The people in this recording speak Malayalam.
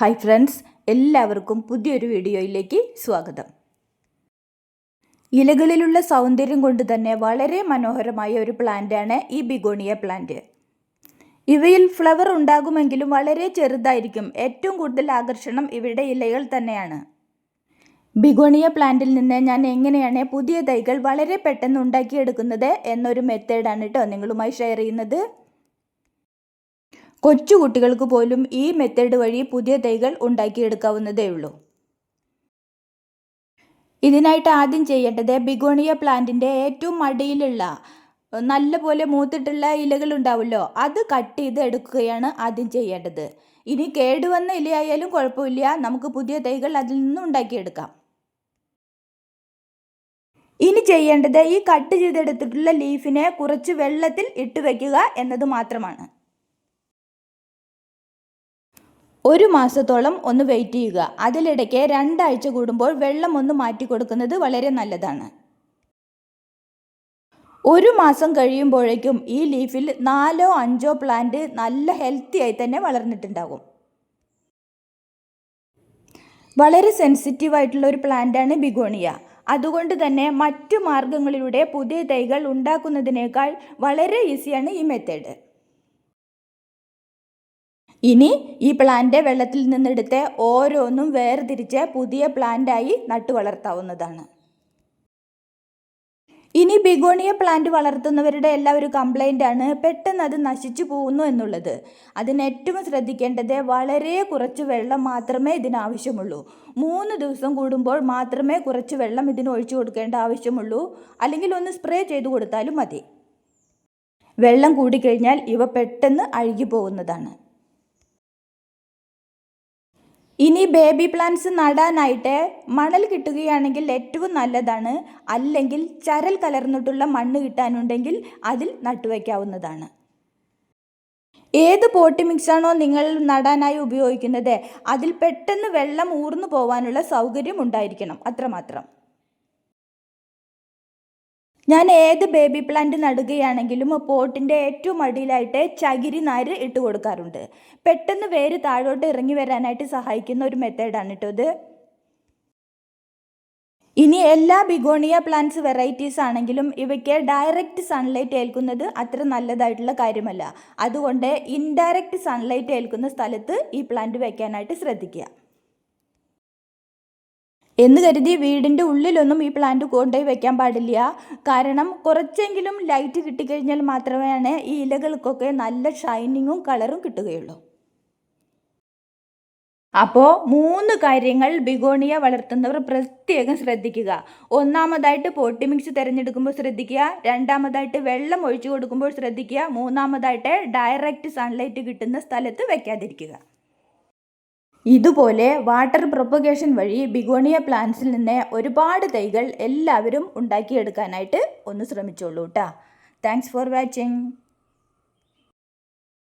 ഹായ് ഫ്രണ്ട്സ് എല്ലാവർക്കും പുതിയൊരു വീഡിയോയിലേക്ക് സ്വാഗതം. ഇലകളിലുള്ള സൗന്ദര്യം കൊണ്ട് തന്നെ വളരെ മനോഹരമായ ഒരു പ്ലാന്റാണ് ഈ ബിഗോണിയ പ്ലാന്റ് ഇവയിൽ ഫ്ലവർ ഉണ്ടാകുമെങ്കിലും വളരെ ചെറുതായിരിക്കും. ഏറ്റവും കൂടുതൽ ആകർഷണം ഇവയുടെ ഇലകൾ തന്നെയാണ്. ബിഗോണിയ പ്ലാന്റിൽ നിന്ന് ഞാൻ എങ്ങനെയാണ് പുതിയ തൈകൾ വളരെ പെട്ടെന്ന് ഉണ്ടാക്കിയെടുക്കുന്നത് എന്നൊരു മെത്തേഡാണ് കേട്ടോ നിങ്ങളുമായി ഷെയർ ചെയ്യുന്നത്. കൊച്ചു കുട്ടികൾക്ക് പോലും ഈ മെത്തേഡ് വഴി പുതിയ തൈകൾ ഉണ്ടാക്കിയെടുക്കാവുന്നതേ ഉള്ളൂ ഇതിനായിട്ട് ആദ്യം ചെയ്യേണ്ടത് ബിഗോണിയ പ്ലാന്റിന്റെ ഏറ്റവും അടിയിലുള്ള നല്ല പോലെ മൂത്തിട്ടുള്ള ഇലകൾ ഉണ്ടാവുമല്ലോ അത് കട്ട് ചെയ്ത് എടുക്കുകയാണ് ആദ്യം ചെയ്യേണ്ടത്. ഇനി കേടുവന്ന ഇലയായാലും കുഴപ്പമില്ല നമുക്ക് പുതിയ തൈകൾ അതിൽ നിന്ന് ഉണ്ടാക്കിയെടുക്കാം. ഇനി ചെയ്യേണ്ടത് ഈ കട്ട് ചെയ്തെടുത്തിട്ടുള്ള ലീഫിനെ കുറച്ച് വെള്ളത്തിൽ ഇട്ട് വയ്ക്കുക എന്നത് മാത്രമാണ്. ഒരു മാസത്തോളം ഒന്ന് വെയിറ്റ് ചെയ്യുക. അതിലിടയ്ക്ക് രണ്ടാഴ്ച കൂടുമ്പോൾ വെള്ളം ഒന്ന് മാറ്റി കൊടുക്കുന്നത് വളരെ നല്ലതാണ്. ഒരു മാസം കഴിയുമ്പോഴേക്കും ഈ ലീഫിൽ നാലോ അഞ്ചോ പ്ലാന്റ് നല്ല ഹെൽത്തി ആയി തന്നെ വളർന്നിട്ടുണ്ടാകും. വളരെ സെൻസിറ്റീവ് ആയിട്ടുള്ള ഒരു പ്ലാന്റാണ് ബിഗോണിയ. അതുകൊണ്ട് തന്നെ മറ്റു മാർഗങ്ങളിലൂടെ പുതിയ തൈകൾ ഉണ്ടാക്കുന്നതിനേക്കാൾ വളരെ ഈസിയാണ് ഈ മെത്തേഡ് ഇനി ഈ പ്ലാന്റ് വെള്ളത്തിൽ നിന്നെടുത്ത് ഓരോന്നും വേർതിരിച്ച് പുതിയ പ്ലാന്റായി നട്ടു വളർത്താവുന്നതാണ്. ഇനി ബിഗോണിയ പ്ലാന്റ് വളർത്തുന്നവരുടെ എല്ലാ ഒരു കംപ്ലൈന്റ് ആണ്. പെട്ടെന്ന് അത് നശിച്ചു പോകുന്നു എന്നുള്ളത്. അതിന് ഏറ്റവും ശ്രദ്ധിക്കേണ്ടത് വളരെ കുറച്ച് വെള്ളം മാത്രമേ ഇതിനാവശ്യമുള്ളൂ മൂന്ന് ദിവസം കൂടുമ്പോൾ മാത്രമേ കുറച്ച് വെള്ളം ഇതിന് ഒഴിച്ചു കൊടുക്കേണ്ട ആവശ്യമുള്ളൂ. അല്ലെങ്കിൽ ഒന്ന് സ്പ്രേ ചെയ്തു കൊടുത്താലും മതി. വെള്ളം കൂടിക്കഴിഞ്ഞാൽ ഇവ പെട്ടെന്ന് അഴുകി പോകുന്നതാണ്. ഇനി ബേബി പ്ലാന്റ്സ് നടാനായിട്ട് മണൽ കിട്ടുകയാണെങ്കിൽ ഏറ്റവും നല്ലതാണ്. അല്ലെങ്കിൽ ചരൽ കലർന്നിട്ടുള്ള മണ്ണ് കിട്ടാനുണ്ടെങ്കിൽ അതിൽ നട്ടുവയ്ക്കാവുന്നതാണ്. ഏത് പോട്ടി മിക്സാണോ നിങ്ങൾ നടാനായി ഉപയോഗിക്കുന്നത്? അതിൽ പെട്ടെന്ന് വെള്ളം ഊർന്നു പോവാനുള്ള സൗകര്യം ഉണ്ടായിരിക്കണം. അത്രമാത്രം. ഞാൻ ഏത് ബേബി പ്ലാന്റ് നടുകയാണെങ്കിലും പോട്ടിന്റെ ഏറ്റവും അടിയിലായിട്ട് ചകിരി നാര് ഇട്ട് കൊടുക്കാറുണ്ട്. പെട്ടെന്ന് വേര് താഴോട്ട് ഇറങ്ങി വരാനായിട്ട് സഹായിക്കുന്ന ഒരു മെത്തേഡാണ് കേട്ടോ ഇത്. ഇനി എല്ലാ ബിഗോണിയ പ്ലാന്റ്സ് വെറൈറ്റീസ് ആണെങ്കിലും ഇവയ്ക്ക് ഡയറക്റ്റ് സൺലൈറ്റ് ഏൽക്കുന്നത് അത്ര നല്ലതായിട്ടുള്ള കാര്യമല്ല. അതുകൊണ്ട് ഇൻഡയറക്റ്റ് സൺലൈറ്റ് ഏൽക്കുന്ന സ്ഥലത്ത് ഈ പ്ലാന്റ് വയ്ക്കാനായിട്ട് ശ്രദ്ധിക്കുക. എന്ന് കരുതി വീടിന്റെ ഉള്ളിലൊന്നും ഈ പ്ലാന്റ് കൊണ്ടുപോയി വെക്കാൻ പാടില്ല. കാരണം കുറച്ചെങ്കിലും ലൈറ്റ് കിട്ടിക്കഴിഞ്ഞാൽ മാത്രമേ ഈ ഇലകൾക്കൊക്കെ നല്ല ഷൈനിങ്ങും കളറും കിട്ടുകയുള്ളൂ. അപ്പോൾ മൂന്ന് കാര്യങ്ങൾ ബിഗോണിയ വളർത്തുന്നവർ പ്രത്യേകം ശ്രദ്ധിക്കുക. ഒന്നാമതായിട്ട് പോട്ടി മിക്സ് തിരഞ്ഞെടുക്കുമ്പോൾ ശ്രദ്ധിക്കുക. രണ്ടാമതായിട്ട് വെള്ളം ഒഴിച്ചു കൊടുക്കുമ്പോൾ ശ്രദ്ധിക്കുക. മൂന്നാമതായിട്ട് ഡയറക്റ്റ് സൺലൈറ്റ് കിട്ടുന്ന സ്ഥലത്ത് വെക്കാതിരിക്കുക. ഇതുപോലെ വാട്ടർ പ്രൊപ്പഗേഷൻ വഴി ബിഗോണിയ പ്ലാന്റ്സിൽ നിന്ന് ഒരുപാട് തൈകൾ എല്ലാവരും ഉണ്ടാക്കിയെടുക്കാനായിട്ട് ഒന്ന് ശ്രമിച്ചോളൂ കേട്ടോ താങ്ക്സ് ഫോർ വാച്ചിങ്